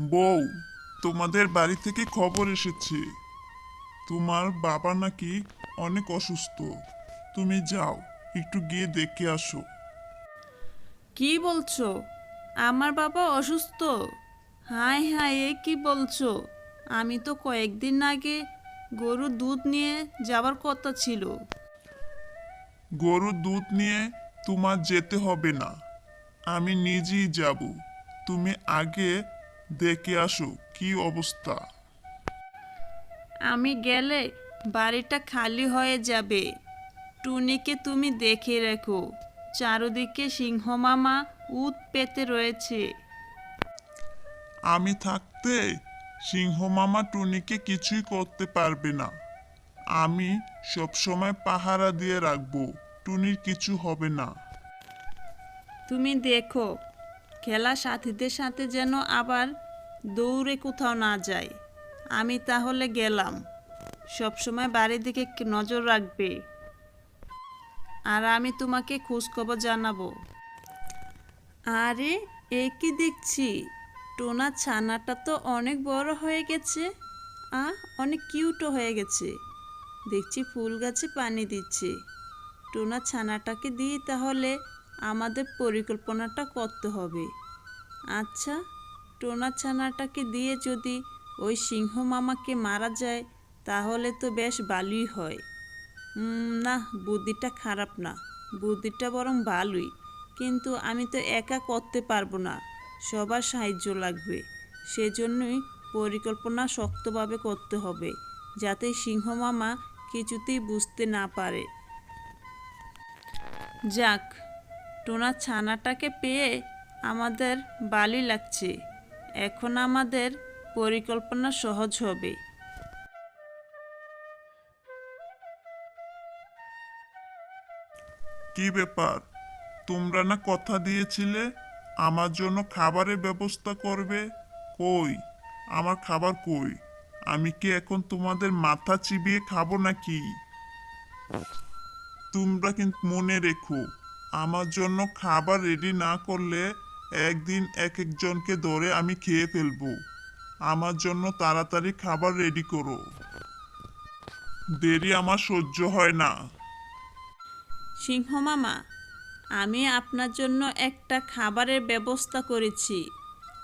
বউ তোমাদের বাড়ি থেকে খবর এসেছে। তোমার বাবা নাকি অনেক অসুস্থ। তুমি যাও একটু গিয়ে দেখে আসো। কি বলছো? আমার বাবা অসুস্থ? হায় হায় এ কি বলছো? আমি তো কয়েকদিন আগে গরুর দুধ নিয়ে যাওয়ার কথা ছিল। গরুর দুধ নিয়ে তোমার যেতে হবে না। আমি নিজেই যাব। তুমি আগে দেখে আসো কি অবস্থা? আমি গেলে বাড়িটা খালি হয়ে যাবে। টুনিকে তুমি দেখে রেখো। চারদিকে সিংহ মামা উত পেতে রয়েছে। আমি থাকতে সিংহ মামা টুনিকে কিছুই করতে পারবে না। আমি সবসময় পাহারা দিয়ে রাখব টুনির কিছু হবে না। তুমি দেখো খেলা সাথীদের সাথে যেন আবার দৌড়ে কোথাও না যায়। আমি তাহলে গেলাম। সবসময় বাড়ির দিকে নজর রাখবে। আর আমি তোমাকে খোঁজখবর জানাব। আরে, এ কি দেখছি? টোনা ছানাটা তো অনেক বড় হয়ে গেছে। আ অনেক কিউটও হয়ে গেছে। দেখছি ফুল গাছে পানি দিচ্ছে। টোনা ছানাটাকে দিয়ে তাহলে। আমাদের পরিকল্পনাটা করতে হবে। আচ্ছা টোনা ছানাটাকে দিয়ে যদি ওই সিংহ মামাকে মারা যায়, তাহলে তো বেশ ভালোই হয়। না, বুদ্ধিটা খারাপ না। বুদ্ধিটা বরং ভালোই। কিন্তু আমি তো একা করতে পারব না। সবার সাহায্য লাগবে। সেজন্যই পরিকল্পনা শক্তভাবে করতে হবে, যাতে সিংহ মামা কিছুতেই বুঝতে না পারে। যাক টোনা ছানাটাকে পেয়ে আমাদের বালি লাগছে। এখন আমাদের পরিকল্পনা সহজ হবে। কি ব্যাপার? তোমরা না কথা দিয়েছিলে? আমার জন্য খাবারের ব্যবস্থা করবে? কই? আমার খাবার কই? আমি কি এখন তোমাদের মাথা চিবিয়ে খাব নাকি? তোমরা কিন্তু মনে রেখো আমার জন্য খাবার রেডি না করলে একদিন এক একজনকে ধরে আমি খেয়ে ফেলব। আমার জন্য তাড়াতাড়ি খাবার রেডি করো। দেরি আমার সহ্য হয় না। সিংহ মামা, আমি আপনার জন্য একটা খাবারের ব্যবস্থা করেছি।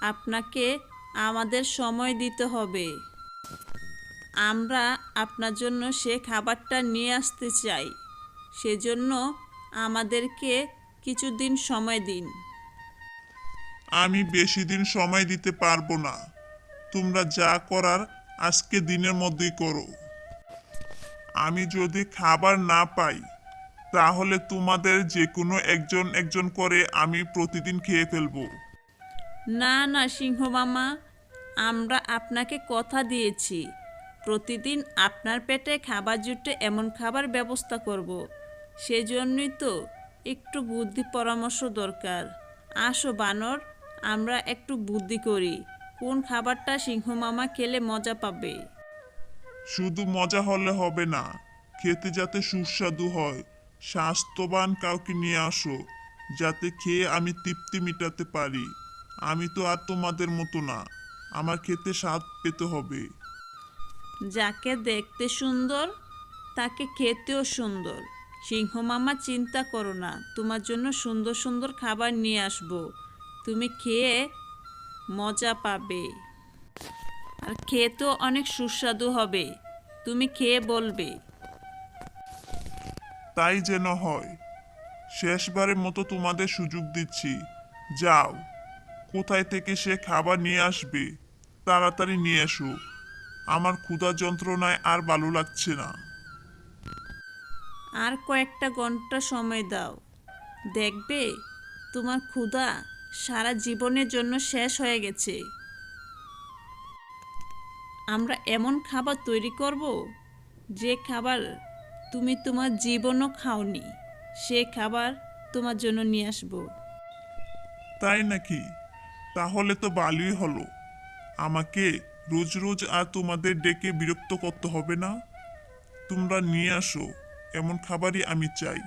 আপনাকে আমাদের সময় দিতে হবে। আমরা আপনার জন্য সে খাবারটা নিয়ে আসতে চাই। সেজন্য আমাদেরকে কিছুদিন সময় দিন। আমি বেশি দিন সময় দিতে পারব না। তোমরা যা করার আজকে দিনের মধ্যেই করো। আমি যদি খাবার না পাই তাহলে তোমাদের যে কোনো একজন একজন করে আমি প্রতিদিন খেয়ে ফেলব। না না সিংহ মামা আমরা আপনাকে কথা দিয়েছি। প্রতিদিন আপনার পেটে খাবার জুটে এমন খাবার ব্যবস্থা করব। সেজন্যই তো একটু বুদ্ধি পরামর্শ দরকার। আসো বানর আমরা একটু বুদ্ধি করি। কোন খাবারটা সিংহ মামা খেলে মজা পাবে? শুধু মজা হলে হবে না খেতে যাতে সুস্বাদু হয় স্বাস্থ্যবান কাউকে নিয়ে আসো যাতে খেয়ে আমি তৃপ্তি মেটাতে পারি। আমি তো আর তোমাদের মতো না আমার খেতে স্বাদ পেতে হবে। যাকে দেখতে সুন্দর তাকে খেতেও সুন্দর। সিংহ মামা চিন্তা করো না, তোমার জন্য সুন্দর সুন্দর খাবার নিয়ে আসব। তুমি খেয়ে মজা পাবে। আর খেতেও অনেক সুস্বাদু হবে, তুমি খেয়ে বলবে। তাই যেন হয়, শেষবারের মতো তোমাদের সুযোগ দিচ্ছি। যাও, কোথায় থেকে সে খাবার নিয়ে আসবে, তাড়াতাড়ি নিয়ে এসো। আমার ক্ষুধা যন্ত্রণায় আর ভালো লাগছে না। আর কয়েকটা ঘণ্টা সময় দাও। দেখবে তোমার ক্ষুধা সারা জীবনের জন্য শেষ হয়ে গেছে। আমরা এমন খাবার তৈরি করব যে খাবার তুমি তোমার জীবনও খাওনি, সে খাবার তোমার জন্য নিয়ে আসব। তাই নাকি? তাহলে তো ভালোই হলো। আমাকে রোজ রোজ আর তোমাদের ডেকে বিরক্ত করতে হবে না? তোমরা নিয়ে আসো। এমন খাবারই আমি চাই।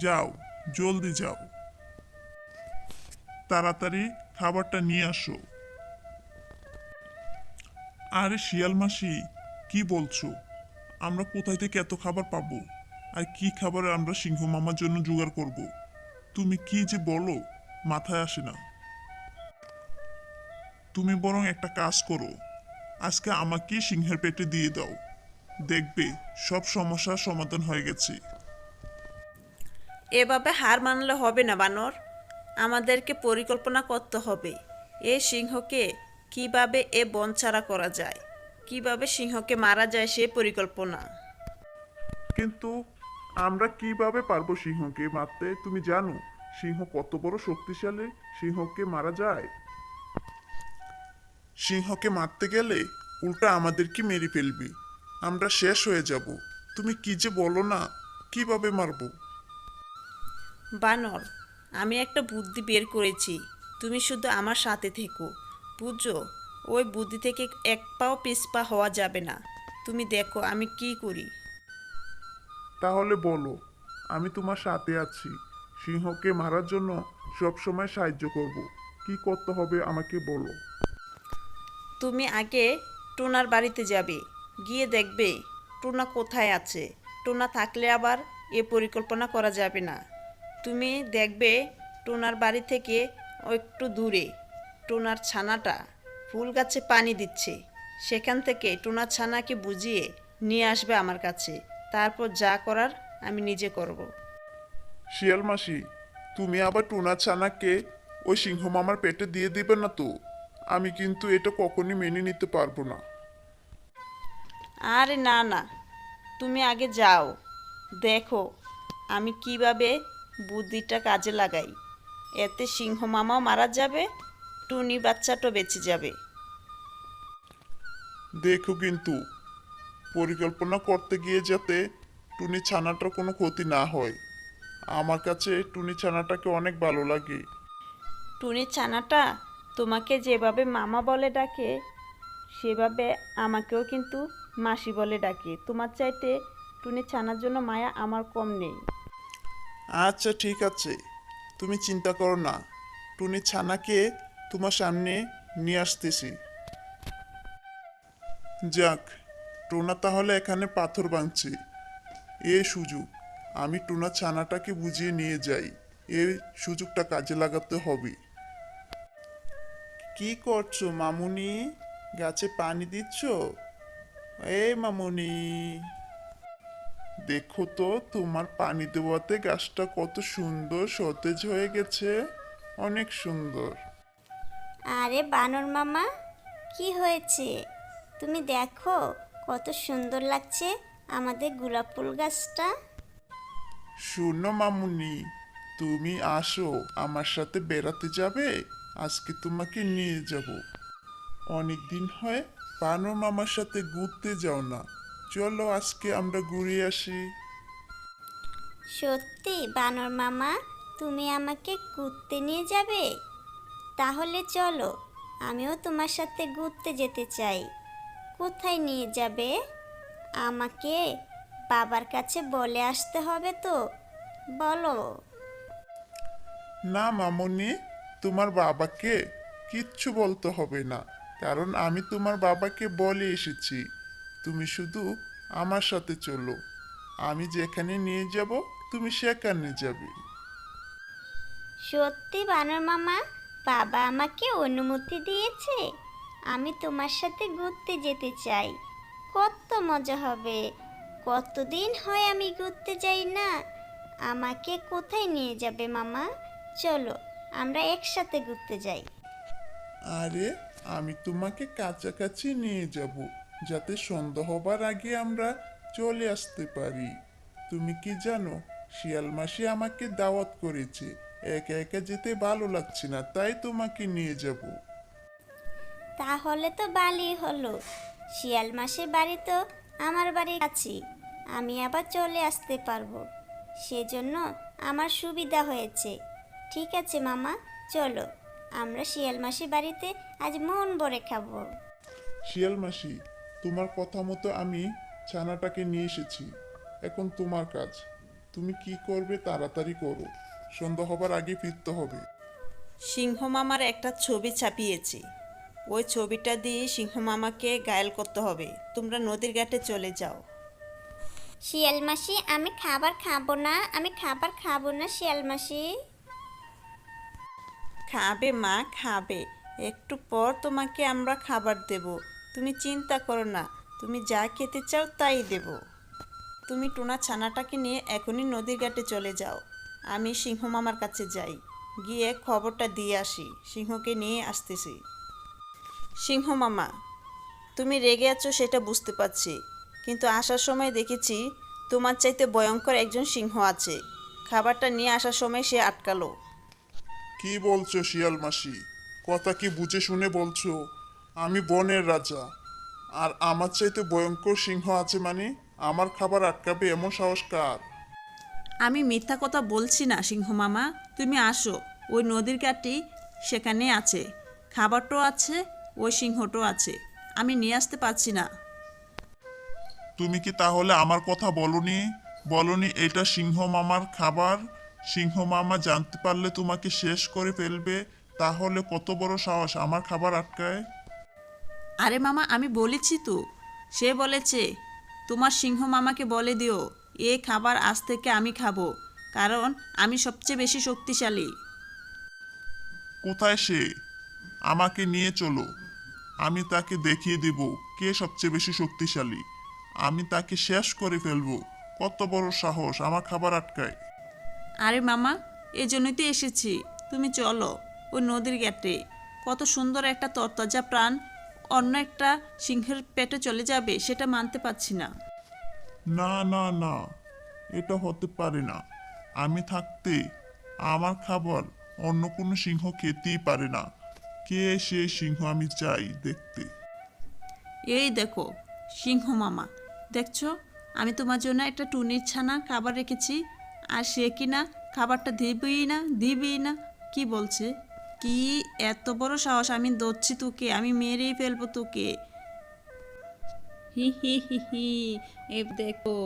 যাও, জলদি যাও। তাড়াতাড়ি খাবারটা নিয়ে আসো। আরে শিয়াল মাসি, কি বলছো? আমরা কোথায় থেকে এত খাবার পাবো? আর কি খাবার আমরা সিংহ মামার জন্য জোগাড় করব? তুমি কি যে বলো, মাথায় আসে না। তুমি বরং একটা কাজ করো। আজকে আমাকে সিংহের পেটে দিয়ে দাও। দেখবে সব সমস্যার সমাধান হয়ে গেছে। এভাবে হার মানলে হবে না বানর। আমাদেরকে পরিকল্পনা করতে হবে। এ সিংহকে কীভাবে এ বন ছাড়া করা যায়? কীভাবে সিংহকে মারা যায় সে পরিকল্পনা? কিন্তু আমরা কীভাবে পারব সিংহকে মারতে? তুমি জানো সিংহ কত বড় শক্তিশালী সিংহকে মারা যায়। সিংহকে মারতে গেলে উল্টা আমাদেরকে মেরে ফেলবে। আমরা শেষ হয়ে যাব। তুমি কি যে বলো না কীভাবে মারবো? বানর আমি একটা বুদ্ধি বের করেছি। তুমি শুধু আমার সাথে থেকো। বুঝছ? ওই বুদ্ধি থেকে এক পাও পিসপা হওয়া যাবে না। তুমি দেখো আমি কি করি। তাহলে বলো আমি তোমার সাথে আছি। সিংহকে মারার জন্য সব সময় সাহায্য করব। কি করতে হবে আমাকে বলো। তুমি আগে টোনার বাড়িতে যাবে। গিয়ে দেখবে টোনা কোথায় আছে। টোনা থাকলে আবার এ পরিকল্পনা করা যাবে না। তুমি দেখবে টোনার বাড়ি থেকে একটু দূরে টোনার ছানাটা ফুল গাছে পানি দিচ্ছে। সেখান থেকে টোনার ছানাকে বুঝিয়ে নিয়ে আসবে আমার কাছে। তারপর যা করার আমি নিজে করব। শিয়াল মাসি, তুমি আবার টুনা ছানাকে ওই সিংহ মামার পেটে দিয়ে দিবে না তো? আমি কিন্তু এটা কখনই মেনে নিতে পারব না। আরে না না। তুমি আগে যাও। দেখো আমি কীভাবে বুদ্ধিটা কাজে লাগাই। এতে সিংহ মামাও মারা যাবে টুনি বাচ্চাটাও বেঁচে যাবে। দেখো কিন্তু পরিকল্পনা করতে গিয়ে যাতে টুনি ছানাটার কোনো ক্ষতি না হয়। আমার কাছে টুনি ছানাটাকে অনেক ভালো লাগে। টুনি ছানাটা তোমাকে যেভাবে মামা বলে ডাকে সেভাবে আমাকেও কিন্তু মাসি বলে ডাকে, তোমার চাইতে টুনি ছানার জন্য মায়া আমার কম নেই। আচ্ছা ঠিক আছে। তুমি চিন্তা করো না। টুনি ছানাকে তোমার সামনে নিয়ে আসতেছি। যাক, টোনা তাহলে এখানে পাথর ভাঙছে এ সুযোগ, আমি টুনা ছানাটাকে বুঝিয়ে নিয়ে যাই। এ সুযোগটা কাজে লাগাতে হবে। কি করছ, মামুনি? গাছে পানি দিচ্ছ? এ মামুনি দেখো তো তোমার পানি দেওয়াতে গাছটা কত সুন্দর সতেজ হয়ে গেছে অনেক সুন্দর। আরে বানর মামা কি হয়েছে? তুমি দেখো কত সুন্দর লাগছে আমাদের গোলাপ ফুল গাছটা। শোনো মামুনি তুমি আসো আমার সাথে বেড়াতে যাবে আজকে তোমাকে নিয়ে যাব। অনেক দিন হয়। পানো মামার সাথে ঘুরতে যাও না। চলো আজকে আমরা ঘুরে আসি। সত্যি বানর মামা তুমি আমাকে ঘুরতে নিয়ে যাবে? তাহলে চলো আমিও তোমার সাথে ঘুরতে যেতে চাই। কোথায় নিয়ে যাবে? আমাকে বাবার কাছে বলে আসতে হবে তো বলো। না মামনি তোমার বাবাকে কিচ্ছু বলতে হবে না। কারণ আমি তোমার বাবাকে বলে এসেছি। তুমি শুধু আমার সাথে চলো। আমি যেখানে নিয়ে যাব তুমি সেখানে যাবে। সত্যি বানর মামা বাবা আমাকে অনুমতি দিয়েছে। আমি তোমার সাথে ঘুরতে যেতে চাই। কত মজা হবে। কতদিন হয় আমি ঘুরতে যাই না। আমাকে কোথায় নিয়ে যাবে মামা? চলো আমরা একসাথে ঘুরতে যাই। আরে আমি তোমাকে কাছাকাছি নিয়ে যাব, যাতে সন্ধ্যা হবার আগে আমরা চলে আসতে পারি। তুমি কি জানো, শিয়াল মাসি আমাকে দাওয়াত করেছে। একা একা যেতে ভালো লাগছে না, তাই তোমাকে নিয়ে যাব। তাহলে তো বালি হলো। শিয়াল মাসের বাড়ি তো আমার বাড়ি আছি আমি আবার চলে আসতে পারব। সেজন্য আমার সুবিধা হয়েছে। ঠিক আছে, মামা, চলো। আমরা শিয়াল মাসির বাড়িতে আজ মন ভরে খাব। শিয়াল মাসি তোমার কথা মতো আমি ছানাটাকে নিয়ে এসেছি। এখন তোমার কাজ। তুমি কি করবে তাড়াতাড়ি করো। সন্ধ্যা হবার আগে ফিরতে হবে। সিংহ মামার একটা ছবি ছাপিয়েছি। ওই ছবিটা দিয়ে সিংহ মামাকে গায়েল করতে হবে। তোমরা নদীর ঘাটে চলে যাও। শিয়াল মাসি আমি খাবার খাব না। আমি খাবার খাব না শিয়াল মাসি। খাবে, মা খাবে। একটু পর তোমাকে আমরা খাবার দেব। তুমি চিন্তা করো না, তুমি যা খেতে চাও তাই দেব। তুমি টোনা ছানাটাকে নিয়ে এখনই নদীর ঘাটে চলে যাও। আমি সিংহ মামার কাছে যাই। গিয়ে খবরটা দিয়ে আসি, সিংহকে নিয়ে আসতেছি। সিংহ মামা, তুমি রেগে আছো সেটা বুঝতে পারছি। কিন্তু আসার সময় দেখেছি তোমার চাইতে ভয়ঙ্কর একজন সিংহ আছে। খাবারটা নিয়ে আসার সময় সে আটকালো। কি বলছো শিয়াল মাসি? কথা কি বুঝে শুনে বলছো? আমি বনের রাজা। আর আমার চাইতে ভয়ঙ্কর সিংহ আছে মানে আমার খাবার আটকাবে এমন সাহস কার? আমি মিথ্যা কথা বলছি না সিংহ মামা। তুমি আসো ওই নদীর কাঠটি সেখানে আছে। খাবারটাও আছে ওই সিংহটাও আছে। আমি নিয়ে আসতে পারছি না। তুমি কি তাহলে আমার কথা বলনি? বলনি এটা সিংহ মামার খাবার? সিংহ মামা জানতে পারলে তোমাকে শেষ করে ফেলবে তাহলে কত বড় সাহস আমার খাবার আটকায়? আরে মামা আমি বলেছি তো। সে বলেছে তোমার সিংহ মামাকে বলে দিও এ খাবার আজ থেকে আমি খাব কারণ আমি সবচেয়ে বেশি শক্তিশালী। কোথায় সে? আমাকে নিয়ে চলো। আমি তাকে দেখিয়ে দিব কে সবচেয়ে বেশি শক্তিশালী। আমি তাকে শেষ করে ফেলব। কত বড় সাহস আমার খাবার আটকায়। আরে মামা এই জন্যই তো এসেছি। তুমি চলো ওই নদীর ঘাটে। কত সুন্দর একটা তরতাজা প্রাণ অন্য একটা সিংহের পেটে চলে যাবে সেটা মানতে পারছি না। না না না এটা হতে পারে না। আমি থাকতে আমার খাবার অন্য কোনো সিংহ খেতেই পারে না। কে সে সিংহ আমি চাই দেখতে? এই দেখো সিংহ মামা। দেখছ? আমি তোমার জন্য একটা টুনির ছানা খাবার রেখেছি আর সে কি না খাবারটা দিবই না দিবই না? কি বলছে? কি এত বড় সাহস? আমি দচ্ছি তোকে, আমি মেরেই ফেলব তোকে। হি হি হি হি, এ দেখো,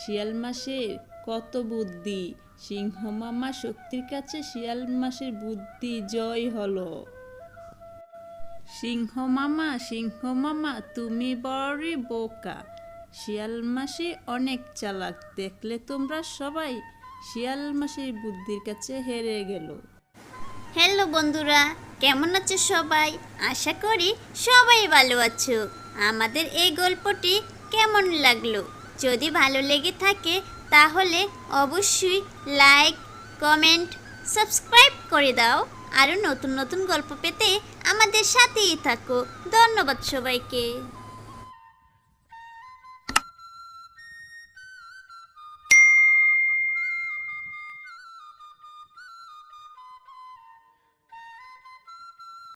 শিয়াল মাসের কত বুদ্ধি। সিংহ মামা শক্তির কাছে শিয়াল মাসের বুদ্ধি জয় হলো। সিংহ মামা সিংহ মামা, তুমি বড়ই বোকা। শিয়াল মাসি অনেক চালাক, দেখলে তোমরা সবাই শিয়াল মাসির বুদ্ধির কাছে হেরে গেল। হ্যালো বন্ধুরা, কেমন আছো সবাই? আশা করি সবাই ভালো আছো। আমাদের এই গল্পটি কেমন লাগল? যদি ভালো লেগে থাকে, তাহলে অবশ্যই লাইক, কমেন্ট, সাবস্ক্রাইব করে দাও। আরও নতুন নতুন গল্প পেতে আমাদের সাথেই থাকো। ধন্যবাদ সবাইকে।